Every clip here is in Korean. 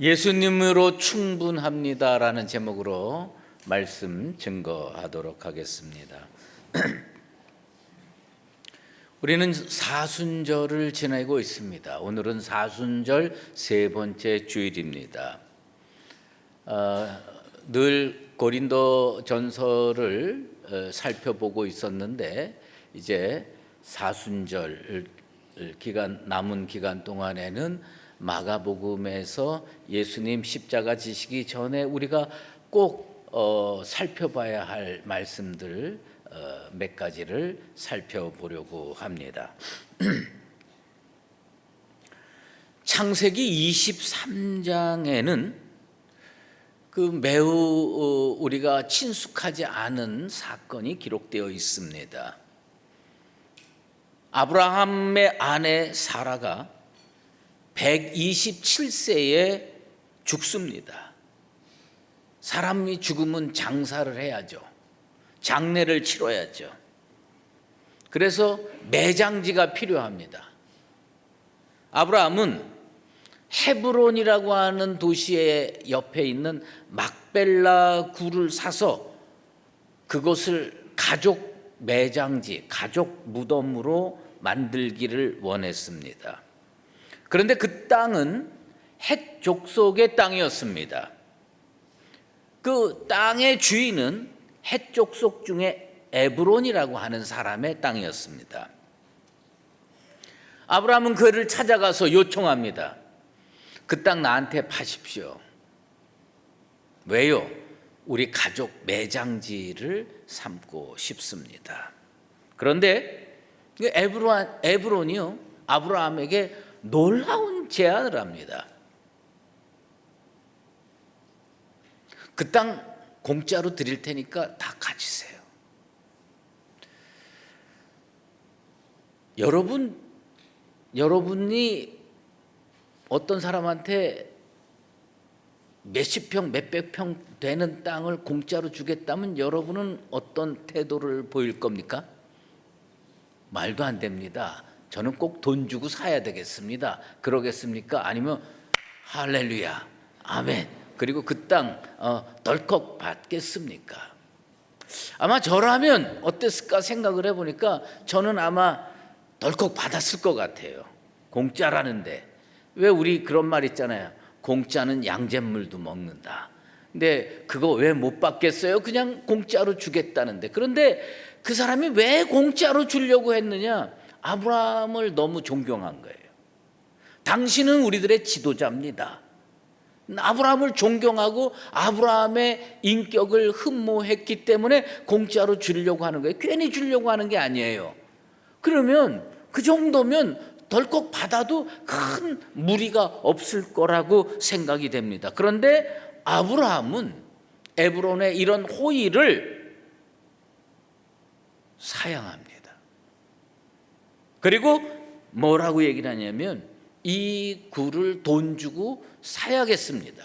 예수님으로 충분합니다라는 제목으로 말씀 증거하도록 하겠습니다. 우리는 사순절을 지내고 있습니다. 오늘은 사순절 세 번째 주일입니다. 어, 늘 고린도 전설을 어, 살펴보고 있었는데 이제 사순절 기간 남은 기간 동안에는 마가복음에서 예수님 십자가 지시기 전에 우리가 꼭 어, 살펴봐야 할 말씀들 어, 몇 가지를 살펴보려고 합니다. 창세기 23장에는 그 매우 어, 우리가 친숙하지 않은 사건이 기록되어 있습니다. 아브라함의 아내 사라가 127세에 죽습니다. 사람이 죽으면 장사를 해야죠. 장례를 치러야죠. 그래서 매장지가 필요합니다. 아브라함은 헤브론이라고 하는 도시의 옆에 있는 막벨라 굴을 사서 그것을 가족 매장지, 가족 무덤으로 만들기를 원했습니다. 그런데 그 땅은 헷 족속의 땅이었습니다. 그 땅의 주인은 헷 족속 중에 에브론이라고 하는 사람의 땅이었습니다. 아브라함은 그를 찾아가서 요청합니다. 그 땅 나한테 파십시오. 왜요? 우리 가족 매장지를 삼고 싶습니다. 그런데 에브론, 에브론이요 아브라함에게 놀라운 제안을 합니다. 그 땅 공짜로 드릴 테니까 다 가지세요. 여러분, 여러분이 어떤 사람한테 몇십 평, 몇백 평 되는 땅을 공짜로 주겠다면 여러분은 어떤 태도를 보일 겁니까? 말도 안 됩니다. 저는 꼭 돈 주고 사야 되겠습니다. 그러겠습니까? 아니면 할렐루야, 아멘. 그리고 그땅 어, 덜컥 받겠습니까? 아마 저라면 어땠을까 생각을 해보니까 저는 아마 덜컥 받았을 것 같아요. 공짜라는데 왜 우리 그런 말 있잖아요. 공짜는 양잿물도 먹는다. 근데 그거 왜 못 받겠어요? 그냥 공짜로 주겠다는데. 그런데 그 사람이 왜 공짜로 주려고 했느냐? 아브라함을 너무 존경한 거예요. 당신은 우리들의 지도자입니다. 아브라함을 존경하고 아브라함의 인격을 흠모했기 때문에 공짜로 주려고 하는 거예요. 괜히 주려고 하는 게 아니에요. 그러면 그 정도면 덜컥 받아도 큰 무리가 없을 거라고 생각이 됩니다. 그런데 아브라함은 에브론의 이런 호의를 사양합니다. 그리고 뭐라고 얘기를 하냐면 이 굴을 돈 주고 사야겠습니다.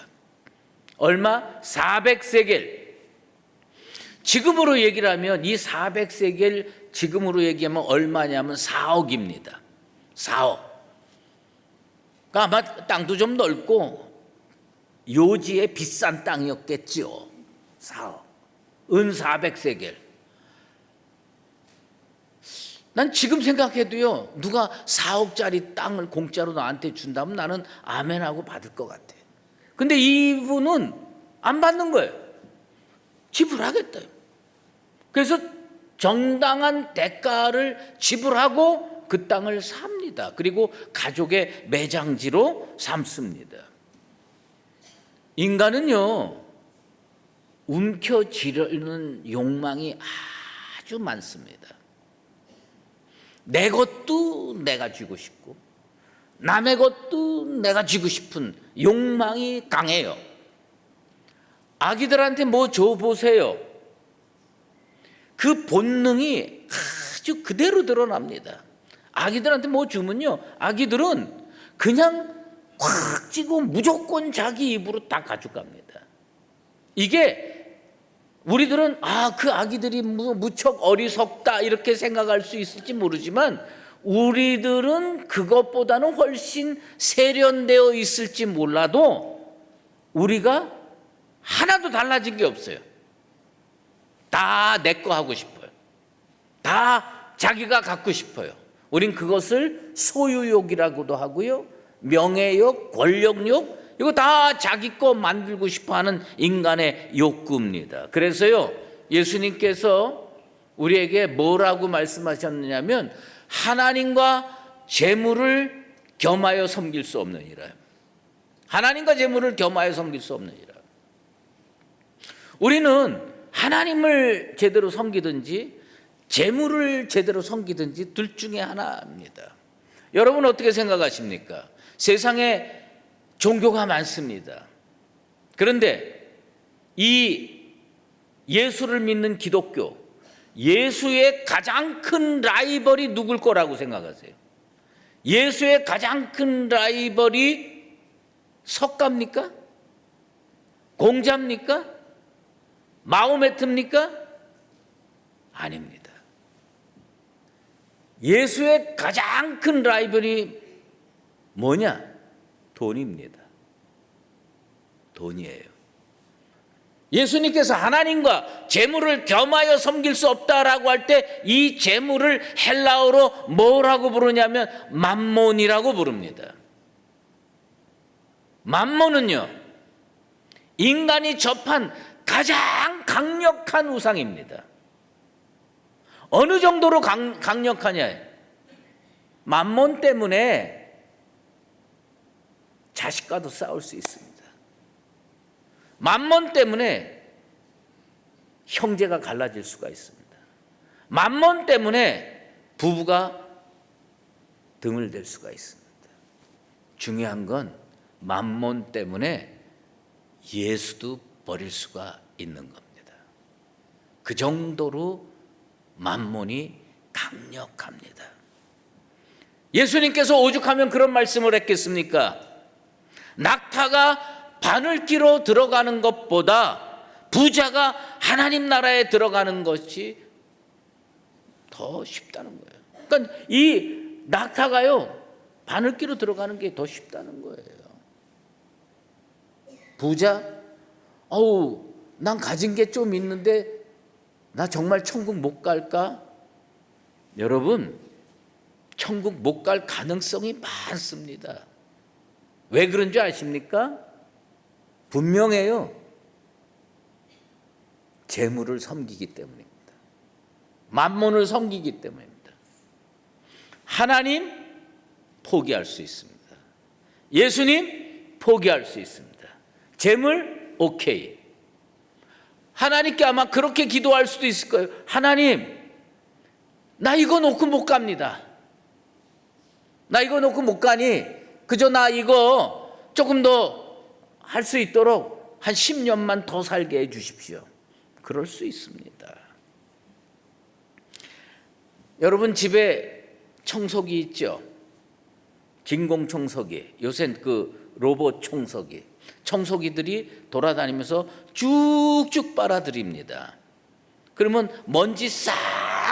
얼마? 400세겔. 지금으로 얘기를 하면 이 400세겔 지금으로 얘기하면 얼마냐면 4억입니다. 4억. 그러니까 아마 땅도 좀 넓고 요지의 비싼 땅이었겠지요. 4억. 은 400세겔. 난 지금 생각해도요, 누가 4억짜리 땅을 공짜로 나한테 준다면 나는 아멘하고 받을 것 같아. 근데 이분은 안 받는 거예요. 지불하겠다. 그래서 정당한 대가를 지불하고 그 땅을 삽니다. 그리고 가족의 매장지로 삼습니다. 인간은요, 움켜쥐려는 욕망이 아주 많습니다. 내 것도 내가 쥐고 싶고 남의 것도 내가 쥐고 싶은 욕망이 강해요. 아기들한테 뭐 줘보세요. 그 본능이 아주 그대로 드러납니다. 아기들한테 뭐 주면요. 아기들은 그냥 꽉 쥐고 무조건 자기 입으로 다 가져갑니다. 이게 우리들은 아, 그 아기들이 무척 어리석다 이렇게 생각할 수 있을지 모르지만 우리들은 그것보다는 훨씬 세련되어 있을지 몰라도 우리가 하나도 달라진 게 없어요. 다 내 거 하고 싶어요. 다 자기가 갖고 싶어요. 우린 그것을 소유욕이라고도 하고요. 명예욕, 권력욕, 이거 다 자기 거 만들고 싶어 하는 인간의 욕구입니다. 그래서요, 예수님께서 우리에게 뭐라고 말씀하셨느냐면, 하나님과 재물을 겸하여 섬길 수 없느니라. 하나님과 재물을 겸하여 섬길 수 없느니라. 우리는 하나님을 제대로 섬기든지 재물을 제대로 섬기든지 둘 중에 하나입니다. 여러분 어떻게 생각하십니까? 세상에 종교가 많습니다. 그런데 이 예수를 믿는 기독교, 예수의 가장 큰 라이벌이 누굴 거라고 생각하세요? 예수의 가장 큰 라이벌이 석가입니까? 공자입니까? 마호메트입니까? 아닙니다. 예수의 가장 큰 라이벌이 뭐냐? 돈입니다. 돈이에요. 예수님께서 하나님과 재물을 겸하여 섬길 수 없다라고 할 때 이 재물을 헬라어로 뭐라고 부르냐면 맘몬이라고 부릅니다. 맘몬은요, 인간이 접한 가장 강력한 우상입니다. 어느 정도로 강, 강력하냐? 맘몬 때문에 자식과도 싸울 수 있습니다. 맘몬 때문에 형제가 갈라질 수가 있습니다. 맘몬 때문에 부부가 등을 댈 수가 있습니다. 중요한 건 맘몬 때문에 예수도 버릴 수가 있는 겁니다. 그 정도로 만몬이 강력합니다. 예수님께서 오죽하면 그런 말씀을 했겠습니까? 낙타가 바늘기로 들어가는 것보다 부자가 하나님 나라에 들어가는 것이 더 쉽다는 거예요. 그러니까 이 낙타가요, 바늘기로 들어가는 게 더 쉽다는 거예요. 부자, 어우, 난 가진 게 좀 있는데 나 정말 천국 못 갈까? 여러분, 천국 못 갈 가능성이 많습니다. 왜 그런 줄 아십니까? 분명해요. 재물을 섬기기 때문입니다. 만몬을 섬기기 때문입니다. 하나님 포기할 수 있습니다. 예수님 포기할 수 있습니다. 재물 오케이. 하나님께 아마 그렇게 기도할 수도 있을 거예요. 하나님, 나 이거 놓고 못 갑니다. 나 이거 놓고 못 가니 그저 나 이거 조금 더 할 수 있도록 한 10년만 더 살게 해 주십시오. 그럴 수 있습니다. 여러분 집에 청소기 있죠? 진공 청소기. 요새 그 로봇 청소기. 청소기들이 돌아다니면서 쭉쭉 빨아들입니다. 그러면 먼지 싹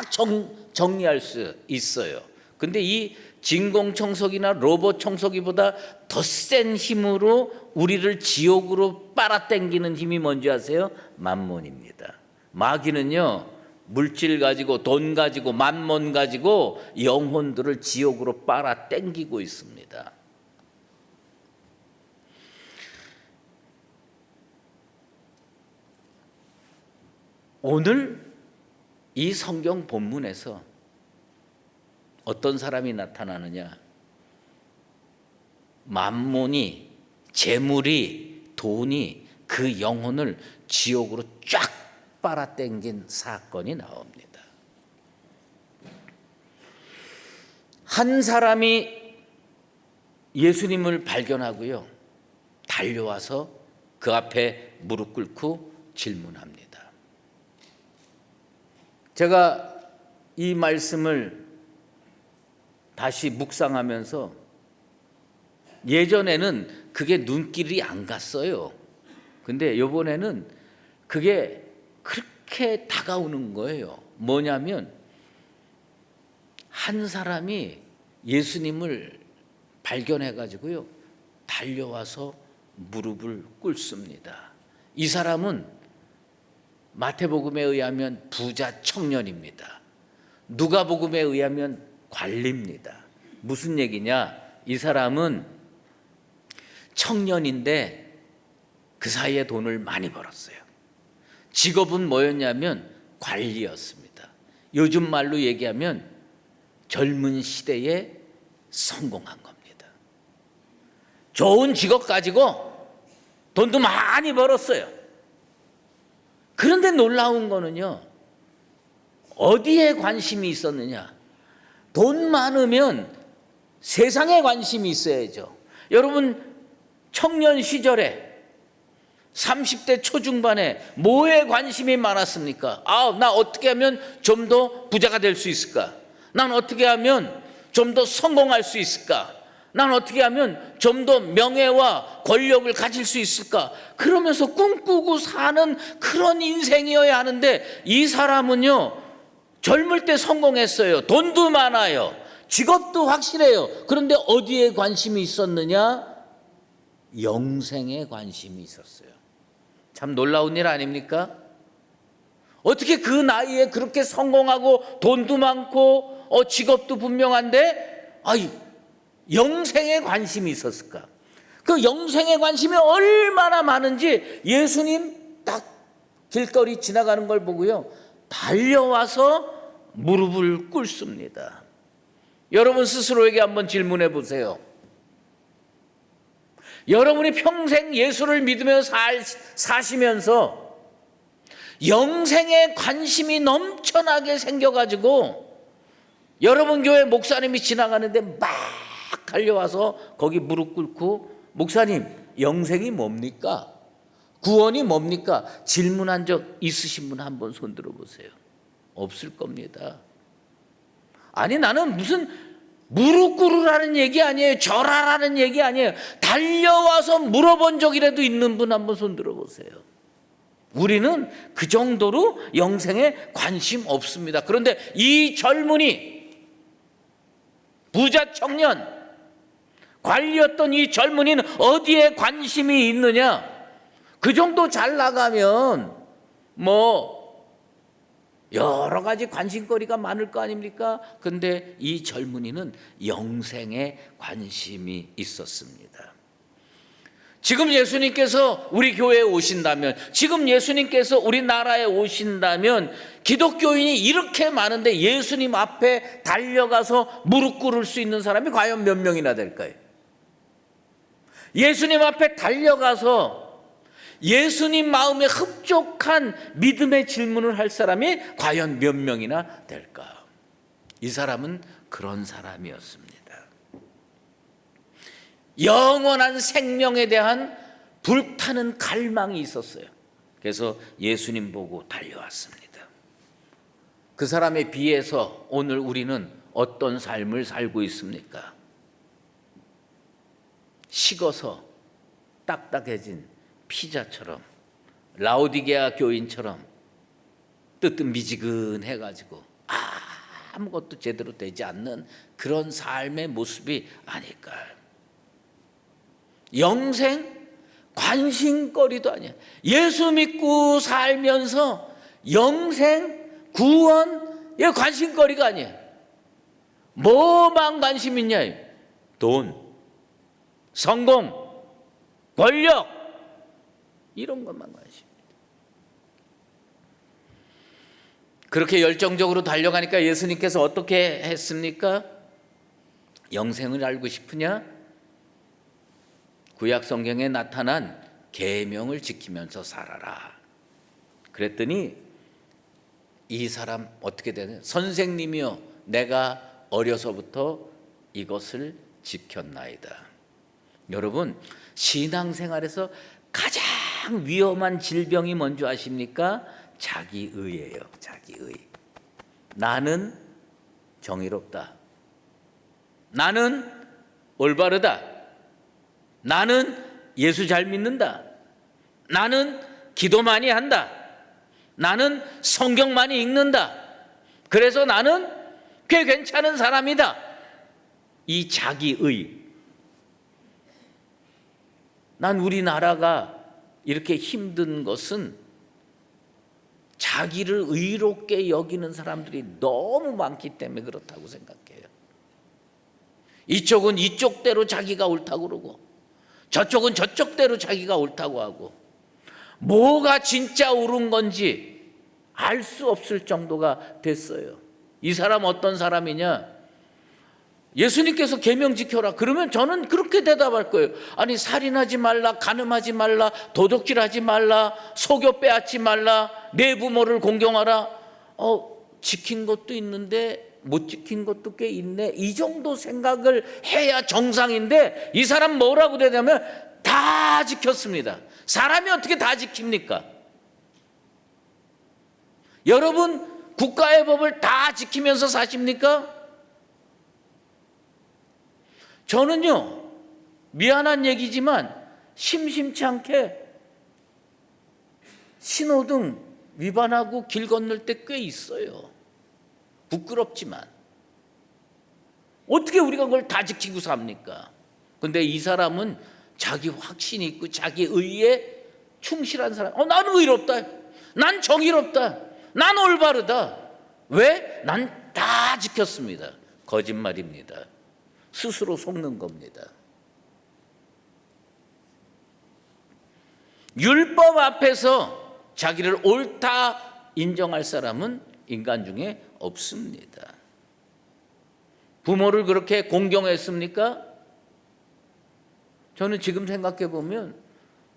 정, 정리할 수 있어요. 근데 이 진공 청소기나 로봇 청소기보다 더 센 힘으로 우리를 지옥으로 빨아당기는 힘이 뭔지 아세요? 만몬입니다. 마귀는요, 물질 가지고 돈 가지고 만몬 가지고 영혼들을 지옥으로 빨아당기고 있습니다. 오늘 이 성경 본문에서 어떤 사람이 나타나느냐? 만몬이 재물이 돈이 그 영혼을 지옥으로 쫙 빨아당긴 사건이 나옵니다. 한 사람이 예수님을 발견하고요. 달려와서 그 앞에 무릎 꿇고 질문합니다. 제가 이 말씀을 다시 묵상하면서 예전에는 그게 눈길이 안 갔어요. 근데 요번에는 그게 그렇게 다가오는 거예요. 뭐냐면 한 사람이 예수님을 발견해 가지고요. 달려와서 무릎을 꿇습니다. 이 사람은 마태복음에 의하면 부자 청년입니다. 누가복음에 의하면 관리입니다. 무슨 얘기냐? 이 사람은 청년인데 그 사이에 돈을 많이 벌었어요. 직업은 뭐였냐면 관리였습니다. 요즘 말로 얘기하면 젊은 시대에 성공한 겁니다. 좋은 직업 가지고 돈도 많이 벌었어요. 그런데 놀라운 거는요, 어디에 관심이 있었느냐? 돈 많으면 세상에 관심이 있어야죠. 여러분, 청년 시절에 30대 초중반에 뭐에 관심이 많았습니까? 아, 나 어떻게 하면 좀 더 부자가 될 수 있을까? 난 어떻게 하면 좀 더 성공할 수 있을까? 난 어떻게 하면 좀 더 명예와 권력을 가질 수 있을까? 그러면서 꿈꾸고 사는 그런 인생이어야 하는데 이 사람은요, 젊을 때 성공했어요. 돈도 많아요. 직업도 확실해요. 그런데 어디에 관심이 있었느냐? 영생에 관심이 있었어요. 참 놀라운 일 아닙니까? 어떻게 그 나이에 그렇게 성공하고 돈도 많고 어, 직업도 분명한데 아이 영생에 관심이 있었을까? 그 영생에 관심이 얼마나 많은지 예수님 딱 길거리 지나가는 걸 보고요 달려와서 무릎을 꿇습니다. 여러분 스스로에게 한번 질문해 보세요. 여러분이 평생 예수를 믿으며 살, 사시면서 영생에 관심이 넘쳐나게 생겨가지고 여러분 교회 목사님이 지나가는데 막 달려와서 거기 무릎 꿇고 목사님 영생이 뭡니까? 구원이 뭡니까? 질문한 적 있으신 분 한번 손 들어보세요. 없을 겁니다. 아니 나는 무슨 무릎 꿇으라는 얘기 아니에요. 절하라는 얘기 아니에요. 달려와서 물어본 적이라도 있는 분 한번 손 들어 보세요. 우리는 그 정도로 영생에 관심 없습니다. 그런데 이 젊은이, 부자 청년, 관리였던 이 젊은이는 어디에 관심이 있느냐? 그 정도 잘 나가면 뭐 여러 가지 관심거리가 많을 거 아닙니까? 근데 이 젊은이는 영생에 관심이 있었습니다. 지금 예수님께서 우리 교회에 오신다면, 지금 예수님께서 우리나라에 오신다면, 기독교인이 이렇게 많은데 예수님 앞에 달려가서 무릎 꿇을 수 있는 사람이 과연 몇 명이나 될까요? 예수님 앞에 달려가서 예수님 마음에 흡족한 믿음의 질문을 할 사람이 과연 몇 명이나 될까? 이 사람은 그런 사람이었습니다. 영원한 생명에 대한 불타는 갈망이 있었어요. 그래서 예수님 보고 달려왔습니다. 그 사람에 비해서 오늘 우리는 어떤 삶을 살고 있습니까? 식어서 딱딱해진 피자처럼 라오디게아 교인처럼 뜨뜻미지근해 가지고 아무것도 제대로 되지 않는 그런 삶의 모습이 아닐까요? 영생 관심거리도 아니야. 예수 믿고 살면서 영생 구원 이 관심거리가 아니야. 뭐만 관심 있냐? 돈, 성공, 권력 이런 것만 관심. 그렇게 열정적으로 달려가니까 예수님께서 어떻게 했습니까? 영생을 알고 싶으냐? 구약 성경에 나타난 계명을 지키면서 살아라. 그랬더니 이 사람 어떻게 되냐? 선생님이요, 내가 어려서부터 이것을 지켰나이다. 여러분 신앙생활에서 가장 위험한 질병이 뭔지 아십니까? 자기의예요. 자기의. 나는 정의롭다. 나는 올바르다. 나는 예수 잘 믿는다. 나는 기도 많이 한다. 나는 성경 많이 읽는다. 그래서 나는 꽤 괜찮은 사람이다. 이 자기의. 난 우리나라가 이렇게 힘든 것은 자기를 의롭게 여기는 사람들이 너무 많기 때문에 그렇다고 생각해요. 이쪽은 이쪽대로 자기가 옳다고 그러고 저쪽은 저쪽대로 자기가 옳다고 하고 뭐가 진짜 옳은 건지 알 수 없을 정도가 됐어요. 이 사람 어떤 사람이냐? 예수님께서 계명 지켜라. 그러면 저는 그렇게 대답할 거예요. 아니 살인하지 말라, 간음하지 말라, 도둑질하지 말라, 속여 빼앗지 말라, 내 부모를 공경하라. 어 지킨 것도 있는데 못 지킨 것도 꽤 있네. 이 정도 생각을 해야 정상인데 이 사람 뭐라고 되냐면 다 지켰습니다. 사람이 어떻게 다 지킵니까? 여러분 국가의 법을 다 지키면서 사십니까? 저는요 미안한 얘기지만 심심치 않게 신호등 위반하고 길 건널 때 꽤 있어요. 부끄럽지만 어떻게 우리가 그걸 다 지키고 삽니까? 근데 이 사람은 자기 확신이 있고 자기 의에 충실한 사람. 어, 나는 의롭다. 난 정의롭다. 난 올바르다. 왜? 난 다 지켰습니다. 거짓말입니다. 스스로 속는 겁니다. 율법 앞에서 자기를 옳다 인정할 사람은 인간 중에 없습니다. 부모를 그렇게 공경했습니까? 저는 지금 생각해 보면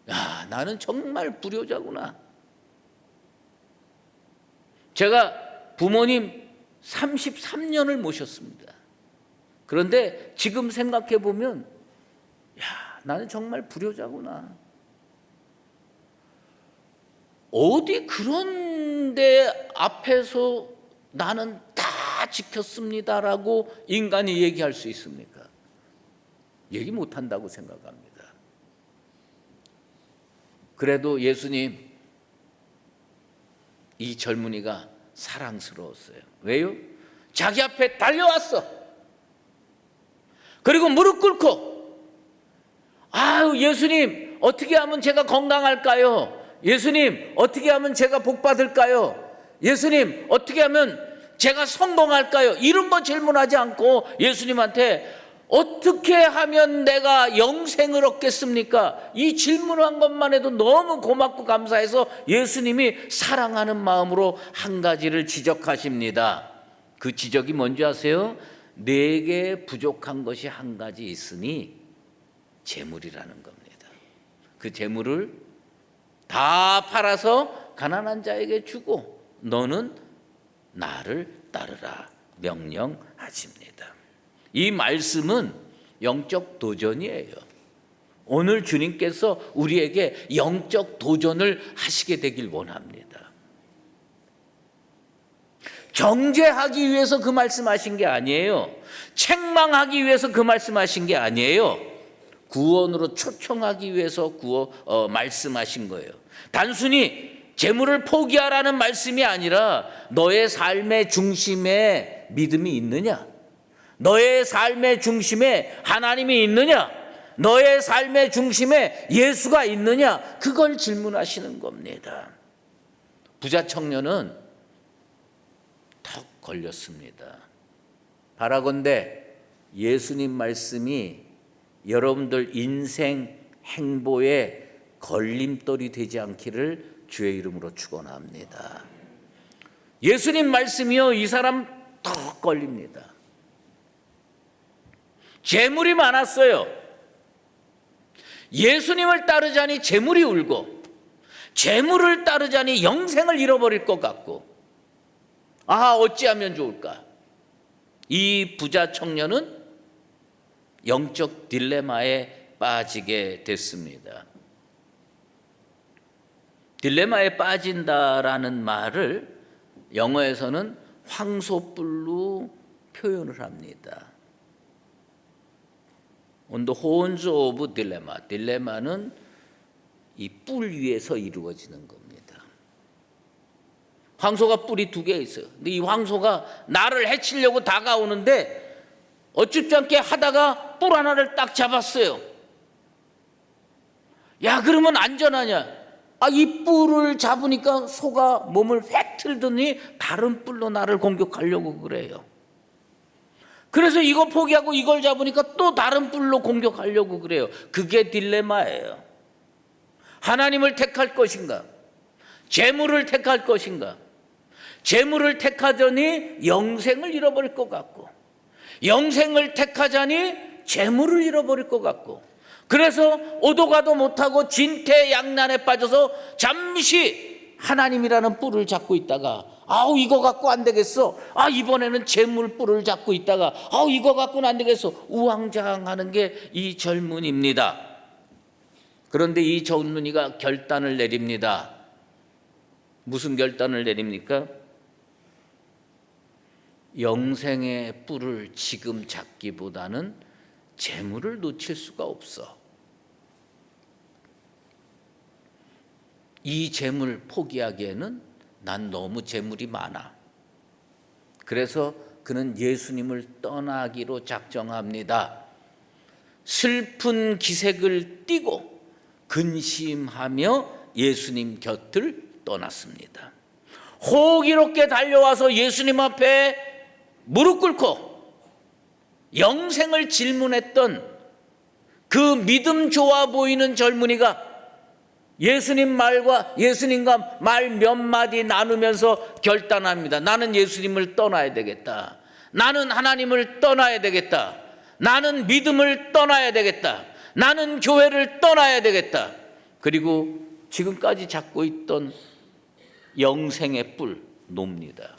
야, 나는 정말 불효자구나. 제가 부모님 33년을 모셨습니다. 그런데 지금 생각해 보면 야, 나는 정말 불효자구나. 어디 그런데 앞에서 나는 다 지켰습니다라고 인간이 얘기할 수 있습니까? 얘기 못 한다고 생각합니다. 그래도 예수님 이 젊은이가 사랑스러웠어요. 왜요? 자기 앞에 달려왔어. 그리고 무릎 꿇고 아유 예수님 어떻게 하면 제가 건강할까요? 예수님 어떻게 하면 제가 복 받을까요? 예수님 어떻게 하면 제가 성공할까요? 이런 거 질문하지 않고 예수님한테 어떻게 하면 내가 영생을 얻겠습니까? 이 질문한 것만 해도 너무 고맙고 감사해서 예수님이 사랑하는 마음으로 한 가지를 지적하십니다. 그 지적이 뭔지 아세요? 내게 부족한 것이 한 가지 있으니 재물이라는 겁니다. 그 재물을 다 팔아서 가난한 자에게 주고 너는 나를 따르라 명령하십니다. 이 말씀은 영적 도전이에요. 오늘 주님께서 우리에게 영적 도전을 하시게 되길 원합니다. 정죄하기 위해서 그 말씀하신 게 아니에요. 책망하기 위해서 그 말씀하신 게 아니에요. 구원으로 초청하기 위해서 구어 어, 말씀하신 거예요. 단순히 재물을 포기하라는 말씀이 아니라 너의 삶의 중심에 믿음이 있느냐? 너의 삶의 중심에 하나님이 있느냐? 너의 삶의 중심에 예수가 있느냐? 그걸 질문하시는 겁니다. 부자 청년은 턱 걸렸습니다. 바라건대 예수님 말씀이 여러분들 인생 행보에 걸림돌이 되지 않기를 주의 이름으로 축원합니다. 예수님 말씀이요 이 사람 턱 걸립니다. 재물이 많았어요. 예수님을 따르자니 재물이 울고 재물을 따르자니 영생을 잃어버릴 것 같고 아 어찌하면 좋을까? 이 부자 청년은 영적 딜레마에 빠지게 됐습니다. 딜레마에 빠진다라는 말을 영어에서는 황소뿔로 표현을 합니다. On the horns of dilemma. 딜레마는 이 뿔 위에서 이루어지는 겁니다. 황소가 뿔이 두 개 있어요. 근데 이 황소가 나를 해치려고 다가오는데 어줍지 않게 하다가 뿔 하나를 딱 잡았어요. 야, 그러면 안전하냐? 아, 이 뿔을 잡으니까 소가 몸을 획 틀더니 다른 뿔로 나를 공격하려고 그래요. 그래서 이거 포기하고 이걸 잡으니까 또 다른 뿔로 공격하려고 그래요. 그게 딜레마예요. 하나님을 택할 것인가? 재물을 택할 것인가? 재물을 택하자니 영생을 잃어버릴 것 같고 영생을 택하자니 재물을 잃어버릴 것 같고 그래서 오도가도 못하고 진퇴양난에 빠져서 잠시 하나님이라는 뿔을 잡고 있다가 아우 이거 갖고 안 되겠어. 아 이번에는 재물 뿔을 잡고 있다가 아우 이거 갖고는 안 되겠어. 우왕좌왕하는 게 이 젊은입니다. 그런데 이 젊은이가 결단을 내립니다. 무슨 결단을 내립니까? 영생의 뿔을 지금 잡기보다는 재물을 놓칠 수가 없어. 이 재물 포기하기에는 난 너무 재물이 많아. 그래서 그는 예수님을 떠나기로 작정합니다. 슬픈 기색을 띠고 근심하며 예수님 곁을 떠났습니다. 호기롭게 달려와서 예수님 앞에 무릎 꿇고 영생을 질문했던 그 믿음 좋아 보이는 젊은이가 예수님 말과 예수님과 말 몇 마디 나누면서 결단합니다. 나는 예수님을 떠나야 되겠다. 나는 하나님을 떠나야 되겠다. 나는 믿음을 떠나야 되겠다. 나는 교회를 떠나야 되겠다. 그리고 지금까지 잡고 있던 영생의 뿔 놉니다.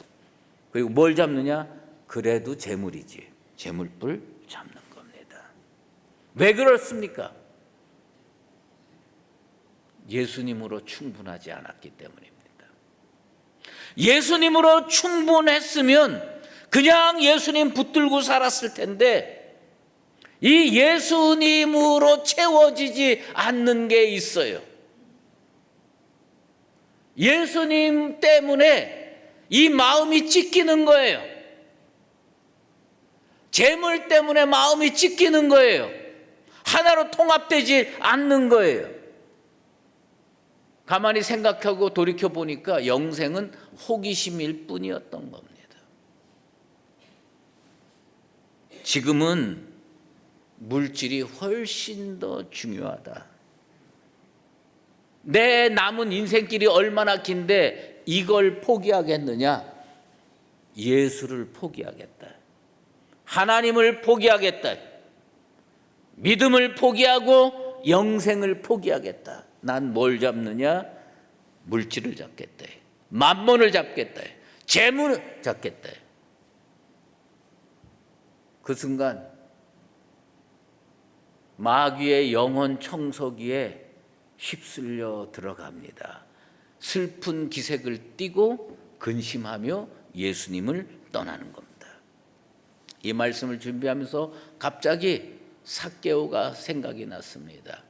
그리고 뭘 잡느냐? 그래도 재물이지. 재물뿔 잡는 겁니다. 왜 그렇습니까? 예수님으로 충분하지 않았기 때문입니다. 예수님으로 충분했으면 그냥 예수님 붙들고 살았을 텐데 이 예수님으로 채워지지 않는 게 있어요. 예수님 때문에 이 마음이 찢기는 거예요. 재물 때문에 마음이 찢기는 거예요. 하나로 통합되지 않는 거예요. 가만히 생각하고 돌이켜 보니까 영생은 호기심일 뿐이었던 겁니다. 지금은 물질이 훨씬 더 중요하다. 내 남은 인생길이 얼마나 긴데 이걸 포기하겠느냐? 예수를 포기하겠다. 하나님을 포기하겠다. 믿음을 포기하고 영생을 포기하겠다. 난 뭘 잡느냐? 물질을 잡겠다. 만mon을 잡겠다. 재물을 잡겠다. 그 순간 마귀의 영혼 청소기에 휩쓸려 들어갑니다. 슬픈 기색을 띠고 근심하며 예수님을 떠나는 겁니다. 이 말씀을 준비하면서 갑자기 삭개오가 생각이 났습니다.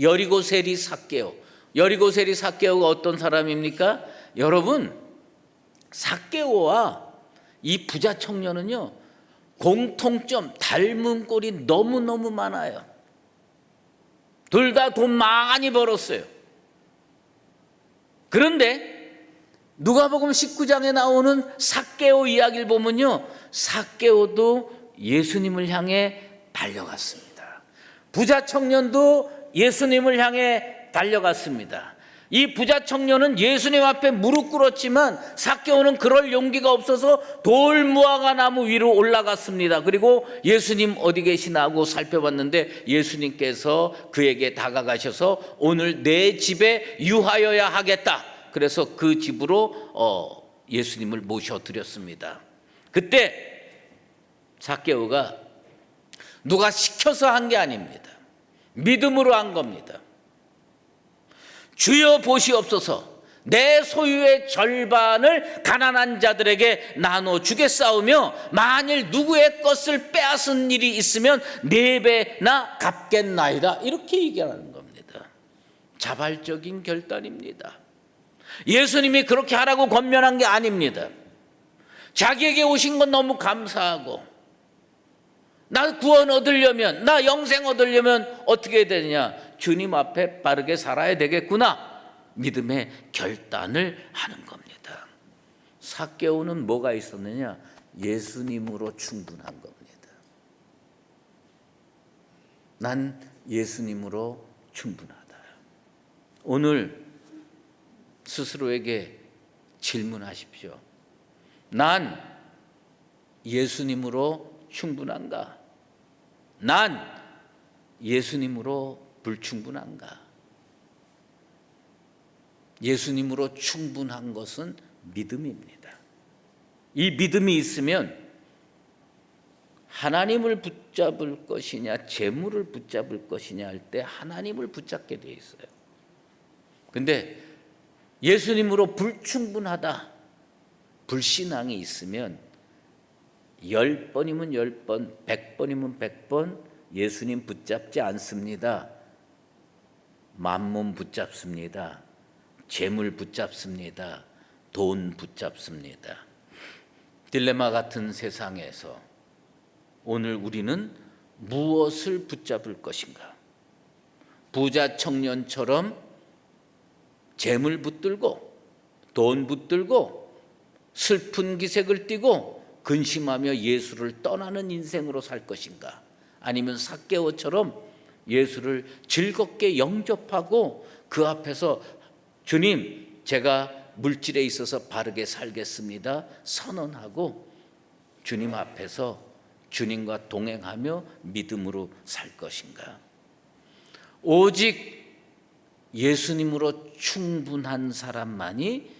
여리고세리 삭개오. 여리고세리 삭개오가 어떤 사람입니까? 여러분, 삭개오와 이 부자 청년은요, 공통점, 닮은 꼴이 너무너무 많아요. 둘 다 돈 많이 벌었어요. 그런데 누가복음 19장에 나오는 삭개오 이야기를 보면요. 삭개오도 예수님을 향해 달려갔습니다. 부자 청년도 예수님을 향해 달려갔습니다. 이 부자 청년은 예수님 앞에 무릎 꿇었지만 삭개오는 그럴 용기가 없어서 돌 무화과 나무 위로 올라갔습니다. 그리고 예수님 어디 계시나 하고 살펴봤는데 예수님께서 그에게 다가가셔서 오늘 내 집에 유하여야 하겠다. 그래서 그 집으로 어, 예수님을 모셔드렸습니다. 그때 삭개오가 누가 시켜서 한 게 아닙니다. 믿음으로 한 겁니다. 주여 보시옵소서. 내 소유의 절반을 가난한 자들에게 나눠 주겠사오며 만일 누구의 것을 빼앗은 일이 있으면 네 배나 갚겠나이다. 이렇게 얘기하는 겁니다. 자발적인 결단입니다. 예수님이 그렇게 하라고 권면한 게 아닙니다. 자기에게 오신 건 너무 감사하고 나 구원 얻으려면 나 영생 얻으려면 어떻게 해야 되느냐? 주님 앞에 바르게 살아야 되겠구나. 믿음의 결단을 하는 겁니다. 사개오는 뭐가 있었느냐? 예수님으로 충분한 겁니다. 난 예수님으로 충분하다. 오늘 스스로에게 질문하십시오. 난 예수님으로 충분한가? 난 예수님으로 불충분한가? 예수님으로 충분한 것은 믿음입니다. 이 믿음이 있으면 하나님을 붙잡을 것이냐, 재물을 붙잡을 것이냐 할 때 하나님을 붙잡게 돼 있어요. 근데 예수님으로 불충분하다, 불신앙이 있으면 열 번이면 열 번, 백 번이면 백 번 예수님 붙잡지 않습니다. 만몸 붙잡습니다. 재물 붙잡습니다. 돈 붙잡습니다. 딜레마 같은 세상에서 오늘 우리는 무엇을 붙잡을 것인가? 부자 청년처럼 재물 붙들고 돈 붙들고 슬픈 기색을 띠고 근심하며 예수를 떠나는 인생으로 살 것인가? 아니면 사개오처럼 예수를 즐겁게 영접하고 그 앞에서 주님 제가 물질에 있어서 바르게 살겠습니다. 선언하고 주님 앞에서 주님과 동행하며 믿음으로 살 것인가? 오직 예수님으로 충분한 사람만이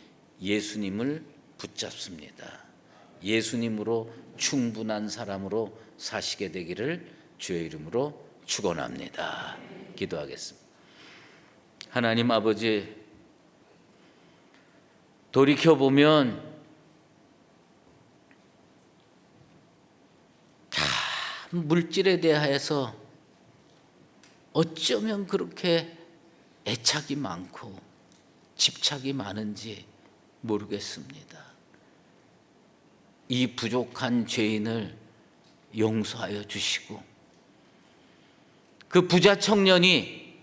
예수님을 붙잡습니다. 예수님으로 충분한 사람으로 사시게 되기를 주의 이름으로 축원합니다. 기도하겠습니다. 하나님 아버지 돌이켜 보면 다 물질에 대해서 어쩌면 그렇게 애착이 많고 집착이 많은지 모르겠습니다. 이 부족한 죄인을 용서하여 주시고 그 부자 청년이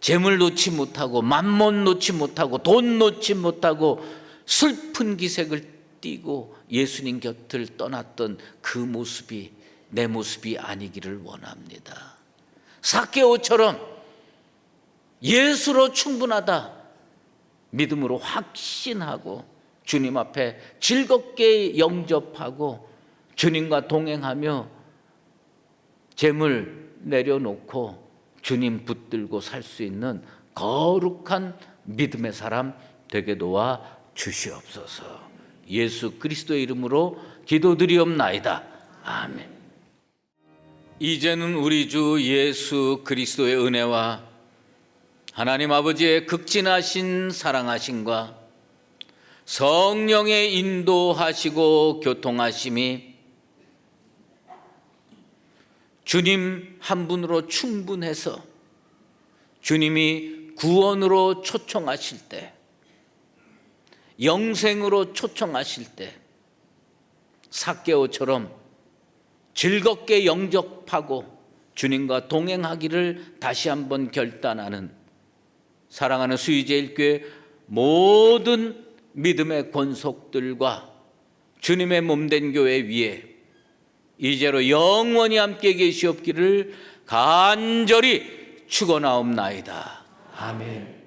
재물 놓지 못하고 만몬 놓지 못하고 돈 놓지 못하고 슬픈 기색을 띠고 예수님 곁을 떠났던 그 모습이 내 모습이 아니기를 원합니다. 사케오처럼 예수로 충분하다 믿음으로 확신하고 주님 앞에 즐겁게 영접하고 주님과 동행하며 재물 내려놓고 주님 붙들고 살 수 있는 거룩한 믿음의 사람 되게 도와 주시옵소서. 예수 그리스도의 이름으로 기도드리옵나이다. 아멘. 이제는 우리 주 예수 그리스도의 은혜와 하나님 아버지의 극진하신 사랑하심과 성령의 인도하시고 교통하심이 주님 한 분으로 충분해서 주님이 구원으로 초청하실 때, 영생으로 초청하실 때, 사개오처럼 즐겁게 영접하고 주님과 동행하기를 다시 한번 결단하는 사랑하는 수의제일교회 모든 믿음의 권속들과 주님의 몸된 교회 위에 이제로 영원히 함께 계시옵기를 간절히 축원하옵나이다. 아멘.